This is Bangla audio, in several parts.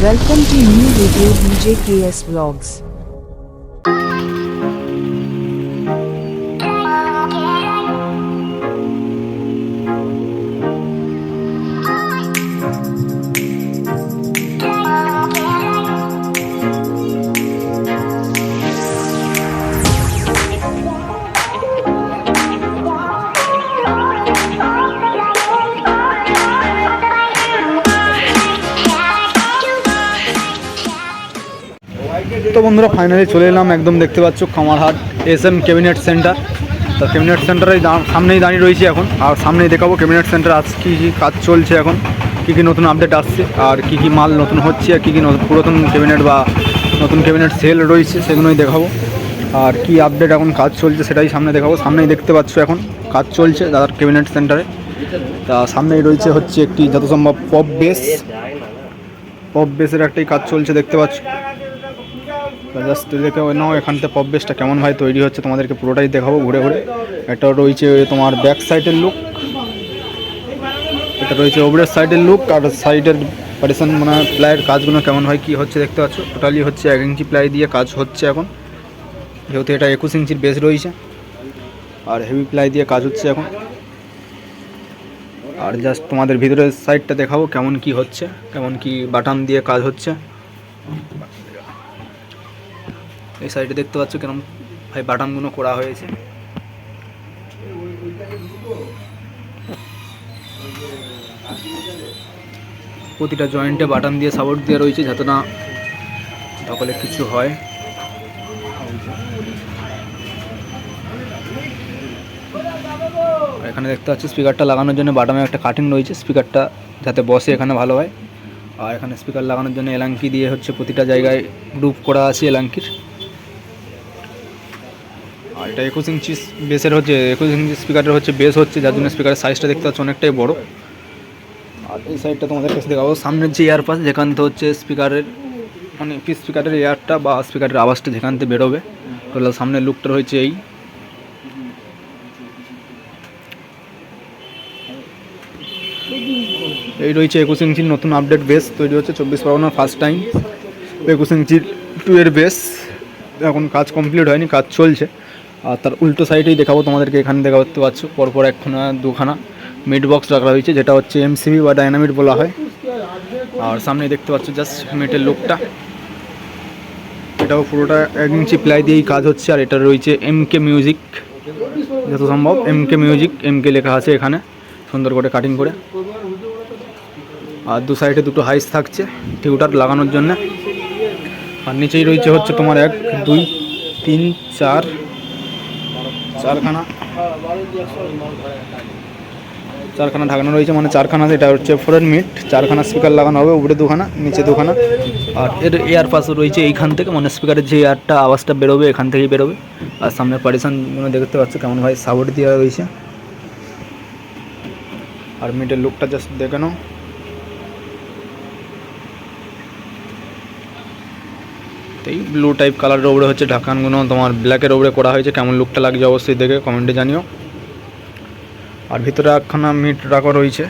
Welcome to new video DJ KS Vlogs. তো বন্ধুরা ফাইনালি চলে এলাম, একদম দেখতে পাচ্ছ Kamarhati S M cabinet centre তো ক্যাবিনেট সেন্টারে সামনেই দাঁড়িয়ে রয়েছি এখন, আর সামনেই দেখাবো ক্যাবিনেট সেন্টার আজ কী কী কাজ চলছে এখন, কী কী নতুন আপডেট আসছে, আর কী কী মাল নতুন হচ্ছে, আর কী কী পুরাতন ক্যাবিনেট বা নতুন ক্যাবিনেট সেল রয়েছে, সেগুলোই দেখাবো। আর কি আপডেট এখন কাজ চলছে সেটাই সামনে দেখাবো। সামনেই দেখতে পাচ্ছ এখন কাজ চলছে দাদার ক্যাবিনেট সেন্টারে তা সামনেই রয়েছে হচ্ছে একটি যত সম্ভব পপ বেস পপ বেসের একটাই কাজ চলছে, দেখতে পাচ্ছ। জাস্ট দেখে নাও এখান থেকে পপ বেসটা কেমন ভাই তৈরি হচ্ছে, তোমাদেরকে পুরোটাই দেখাবো ঘুরে ঘুরে। এটা রয়েছে তোমার ব্যাক সাইডের লুক এটা রয়েছে ওপরের সাইডের লুক আর সাইডের পার্টিশন মানে প্লাইয়ের কাজগুলো কেমন হয়, কি হচ্ছে দেখতে পাচ্ছ? টোটালি হচ্ছে এক ইঞ্চি প্লাই দিয়ে কাজ হচ্ছে এখন। যেহেতু এটা একুশ ইঞ্চির বেস রয়েছে, আর হেভি প্লাই দিয়ে কাজ হচ্ছে এখন। আর জাস্ট তোমাদের ভিতরের সাইডটা দেখাবো, কেমন কি হচ্ছে, কেমন কি বাটাম দিয়ে কাজ হচ্ছে। এই সাইডে দেখতে পাচ্ছ কেরম ভাই বাটামগুলো করা হয়েছে। প্রতিটা জয়েন্টে বাটাম দিয়ে সাপোর্ট দিয়ে রয়েছে যাতে না সকলে কিছু হয়। এখানে দেখতে পাচ্ছি স্পিকারটা লাগানোর জন্য বাটামে একটা কাটিং রয়েছে স্পিকারটা যাতে বসে এখানে ভালো হয়। আর এখানে স্পিকার লাগানোর জন্য এলাঙ্কি দিয়ে হচ্ছে প্রতিটা জায়গায় গ্রুপ করা আছে এলাঙ্কির। এটা একুশ ইঞ্চি বেসের হচ্ছে, একুশ ইঞ্চি স্পিকারের হচ্ছে বেস হচ্ছে, যার জন্য স্পিকারের সাইজটা দেখতে পাচ্ছ অনেকটাই বড়। আর এই সাইডটা তোমাদের কাছে দেখাবো। সামনের যে এয়ার পাস যেখান থেকে হচ্ছে স্পিকারের মানে স্পিকারের এয়ারটা বা স্পিকারের আওয়াজটা যেখান থেকে বেরোবে টোটাল সামনের লুকটা রয়েছে এই। এই রয়েছে একুশ ইঞ্চির নতুন আপডেট বেস তৈরি হচ্ছে চব্বিশ পরগনার ফার্স্ট টাইম একুশ ইঞ্চির টু এর বেস এখন কাজ কমপ্লিট হয়নি, কাজ চলছে। আর তার উল্টো সাইডেই দেখাবো, তোমাদেরকে এখানে দেখা করতে পারছ পরপর একখানা, দুখানা মিড বক্স রাখা হয়েছে, যেটা হচ্ছে এমসিবি বা ডাইনামিট বলা হয়। আর সামনে দেখতে পাচ্ছ জাস্ট মিটের লুকটা। এটাও পুরোটা এক ইঞ্চি প্লাই দিয়েই কাজ হচ্ছে, আর এটা রয়েছে এম কে মিউজিক যত সম্ভব M K music M K লেখা আছে এখানে, সুন্দর করে কাটিং করে। আর দু সাইডে দুটো হাইস থাকছে, টিউটার লাগানোর জন্য। আর নিচেই রয়েছে হচ্ছে তোমার এক, দুই, তিন, চার চারখানা। চারখানা ঢাকানো রয়েছে মানে চারখানা এটা হচ্ছে ফোরেন মিট চারখানা স্পিকার লাগানো হবে, উপরে দুখানা, নিচে দুখানা। আর এর এয়ার পাসও রয়েছে এইখান থেকে মানে স্পিকারের যে এয়ারটা আওয়াজটা বেরোবে, এখান থেকেই বেরোবে। আর সামনে পার্টিশনগুলো দেখতে পাচ্ছ, কেমন ভাই সাপোর্ট দেওয়া রয়েছে। আর মিটের লুকটা জাস্ট দেখে নাও। এই ব্লু টাইপ কালারের ওপরে হচ্ছে ঢাকানগুলো তোমার ব্ল্যাকের ওপরে করা হয়েছে। কেমন লুকটা লাগছে অবশ্যই দেখে কমেন্টে জানিও। আর ভিতরে একখানা মিট রাখা রয়েছে।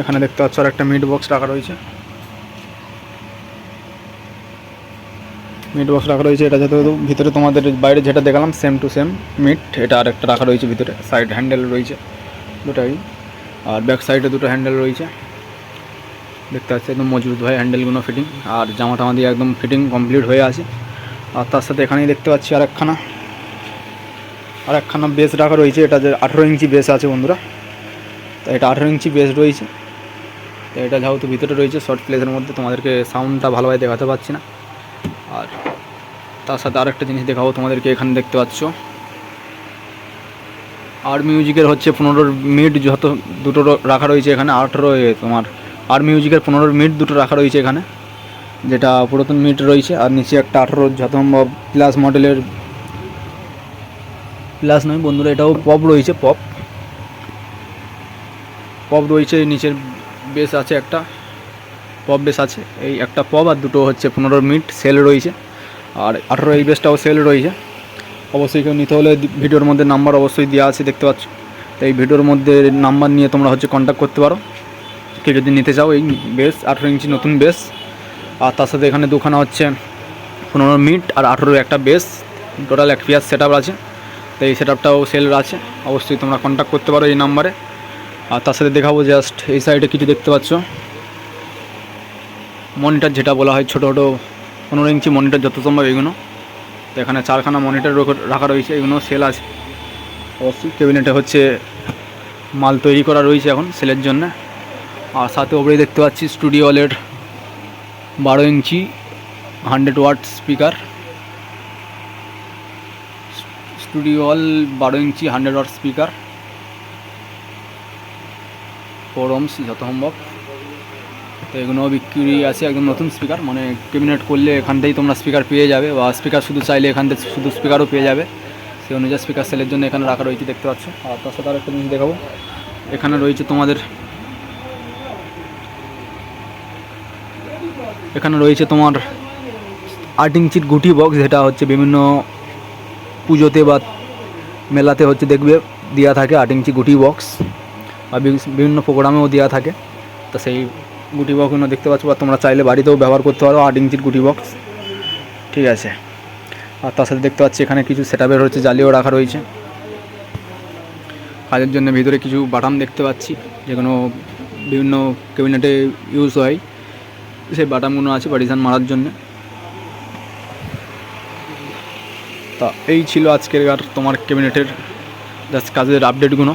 এখানে দেখতে পাচ্ছ আর একটা মিট বক্স রাখা রয়েছে। মিট বক্স রাখা রয়েছে, এটা যাতে ভিতরে তোমাদের বাইরে যেটা দেখালাম সেম টু সেম মিট এটা আর একটা রাখা রয়েছে ভিতরে। সাইড হ্যান্ডেল রয়েছে দুটাই। আর ব্যাক সাইডে দুটো হ্যান্ডেল রয়েছে। দেখতে পাচ্ছি, একদম মজবুত হয় হ্যান্ডেলগুলো ফিটিং আর জামা টামা দিয়ে একদম ফিটিং কমপ্লিট হয়ে আছে। আর তার সাথে এখানেই দেখতে পাচ্ছি আর একখানা আর একখানা বেস রাখা রয়েছে, এটা যে আঠেরো ইঞ্চি বেস আছে বন্ধুরা। তো এটা আঠেরো ইঞ্চি বেস রয়েছে। তো এটা যেহেতু ভিতরে রয়েছে শর্ট প্লেসের মধ্যে তোমাদেরকে সাউন্ডটা ভালোভাবে দেখাতে পারছি না। আর তার সাথে আরেকটা জিনিস দেখাবো, তোমাদেরকে এখানে দেখতে পাচ্ছ। আর মিউজিকের হচ্ছে পনেরো মিনিট যত দুটো রাখা রয়েছে এখানে, আঠেরো তোমার আর মিউজিকের পনেরো মিনিট দুটো রাখা রয়েছে এখানে, যেটা পুরাতন মিনিট রয়েছে, আর নিচে একটা আঠেরো যত সম্ভব প্লাস মডেলের প্লাস নয়, বন্ধুরা, এটাও পপ রয়েছে পপ পপ রয়েছে, নিচের বেস আছে একটা পপ বেস আছে, এই একটা পপ আর দুটো হচ্ছে পনেরো মিনিট সেল রয়েছে, আর আঠেরো এই বেসটাও সেল রয়েছে। অবশ্যই কেউ নিতে হলে ভিডিওর মধ্যে নাম্বার অবশ্যই দেওয়া আছে, দেখতে পাচ্ছ। তো এই ভিডিওর মধ্যে নাম্বার নিয়ে তোমরা হচ্ছে কন্ট্যাক্ট করতে পারো। কেউ যদি নিতে চাও এই বেস আঠেরো ইঞ্চি নতুন বেস আর তার সাথে এখানে দুখানা হচ্ছে পনেরো মিট আর আঠেরো একটা বেস টোটাল এক পিয়ার সেট আছে। তো এই সেট আপটাও সেল আছে। অবশ্যই তোমরা কন্ট্যাক্ট করতে পারো এই নাম্বারে আর তার সাথে দেখাবো জাস্ট এই সাইডে কিছু দেখতে পাচ্ছ। মনিটর যেটা বলা হয় ছোটো ছোটো পনেরো ইঞ্চি মনিটর যত সম্ভব এগুলো তো এখানে চারখানা মনিটর রাখা রয়েছে এগুলো সেল আছে। অবশ্যই ক্যাবিনেটে হচ্ছে মাল তৈরি করা রয়েছে এখন সেলের জন্য। আর সাথে ওপরে দেখতে পাচ্ছি স্টুডিও ওয়ালের বারো ইঞ্চি hundred watt speaker studio all বারো ইঞ্চি hundred watt speaker four ohms যত সম্ভব। তো এগুলো বিক্রি আছে একদম নতুন স্পিকার মানে ক্যাবিনেট করলে এখান থেকেই তোমরা স্পিকার পেয়ে যাবে বা স্পিকার শুধু চাইলে এখান থেকে শুধু স্পিকারও পেয়ে যাবে। সেই অনুযায়ী স্পিকার সেলের জন্য এখানে রাখা রয়েছে, দেখতে পাচ্ছ। আর তার সাথে আরেকটা জিনিস দেখাবো। এখানে রয়েছে তোমাদের এখানে রয়েছে তোমার আট ইঞ্চির গুটি বক্স যেটা হচ্ছে বিভিন্ন পুজোতে বা মেলাতে হচ্ছে দেখবে দেওয়া থাকে আট ইঞ্চি গুটি বক্স বা বিভিন্ন প্রোগ্রামেও দেওয়া থাকে। তো সেই গুটি বক্সগুলো দেখতে পাচ্ছ, বা তোমরা চাইলে বাড়িতেও ব্যবহার করতে পারো আট ইঞ্চির গুটি বক্স ঠিক আছে। আর তার সাথে দেখতে পাচ্ছি এখানে কিছু সেট আপের হচ্ছে জালিও রাখা রয়েছে। কাজের জন্য ভিতরে কিছু বাটাম দেখতে পাচ্ছি, যেগুলো বিভিন্ন ক্যাবিনেটে ইউজ হয়। সেই বাটামগুলো আছে পার্টিশান মারার জন্য। তা এই ছিল আজকের আর তোমার ক্যাবিনেটের জাস্ট কাজের আপডেটগুলো।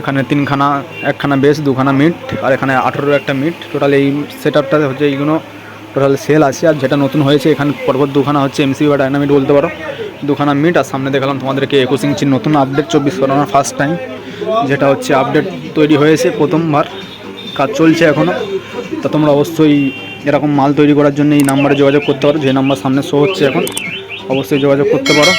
এখানে তিনখানা, একখানা বেস দুখানা মিট, আর এখানে আঠেরো একটা মিট। টোটাল এই সেট আপটাতে হচ্ছে এইগুলো টোটাল সেল আছে, আর যেটা নতুন হয়েছে, এখানে পরপর দুখানা হচ্ছে এমসি বা ডাইনামিট বলতে পারো। দুখানা মিট, আর সামনে দেখালাম তোমাদেরকে একুশ ইঞ্চির নতুন আপডেট চব্বিশ পরগনার ফার্স্ট টাইম যেটা হচ্ছে আপডেট তৈরি হয়েছে প্রথমবার। কাজ চলছে এখনও তা তোমরা অবশ্যই এরকম মাল তৈরি করার জন্য এই নাম্বারে যোগাযোগ করতে পারো, যে নাম্বার সামনে শো হচ্ছে এখন, অবশ্যই যোগাযোগ করতে পারো।